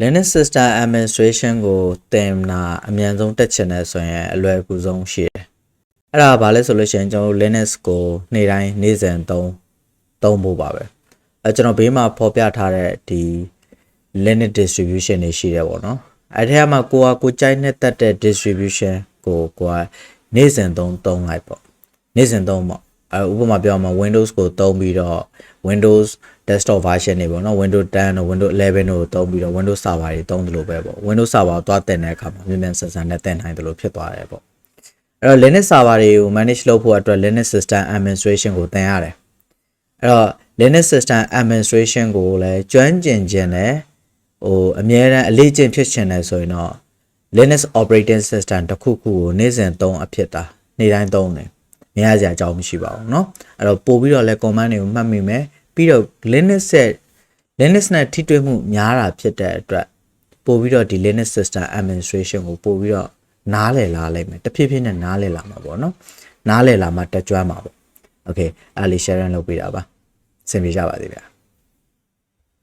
Linux System Administration ကိုသင်တာအမြန်ဆုံးတက်ချင်တယ်ဆိုရင်အလွယ်အကူဆုံးရှိတယ်။အဲ့ဒါကဘာလဲဆိုလို့ရှိရင်ကျွန်တော်တို့ Linux ကိုနေ့တိုင်းနေ့စဉ်သုံးသုံးဖို့ပါပဲ။အဲကျွန်တော်ဘေးမှာဖော်ပြထားတဲ့ဒီ Linux distribution တွေရှိတယ်ပေါ့နော်။အဲ့ဒီမှာကိုကကိုကြိုက်နဲ့တက်တဲ့ distribution ကိုကိုကနေ့စဉ်သုံးသုံးလိုက်ပေါ့။နေ့စဉ်သုံးပေါ့။ အဲဥပမာပြောရမှာ Windows ကိုသုံးပြီးတော့ Windows desktop version တွေပေါ့နော် Windows 10တို့ Windows 11တို့သုံးပြီးတော့ Windows server တွေသုံးသလိုပဲပေါ့ Windows server ကိုသွားတင်တဲ့အခါမှာမြန်မြန်ဆန်ဆန်နဲ့တင်နိုင်သလိုဖြစ်သွားတယ်ပေါ့အဲ့တော့ Linux server တွေကို manage လုပ်ဖို့အတွက် Linux system administration ကိုသင်ရတယ်အဲ့တော့ Linux system administration ကိုလည်းကျွမ်းကျင်ခြင်းနဲ့ဟိုအများအားအလေးကျင့်ဖြစ်ချင်တယ်ဆိုရင်တော့ Linux operating system တစ်ခုခုကိုနေ့စဉ်သုံးအဖြစ်တာနေ့တိုင်းသုံးတယ် မရစရာအကြောင်းမရှိပါဘူးเนาะအဲ့တော့ပို့ပြီးတော့လဲ command တွေကိုမှတ်မိမယ်ပြီးတော့ Linux ရဲ့ Linux နဲ့ထိတွေ့မှုများတာဖြစ်တဲ့အတွက်ပို့ပြီးတော့ဒီ Linux system administration ကိုပို့ပြီးတော့နားလည်လာလိုက်မယ်တဖြည်းဖြည်းနဲ့နားလည်လာမှာပေါ့เนาะနားလည်လာမှတက်ကြွမှာပေါ့ okay အဲ့ဒါလေး share လုပ်ပေးတာပါအဆင်ပြေကြပါသေးဗျာ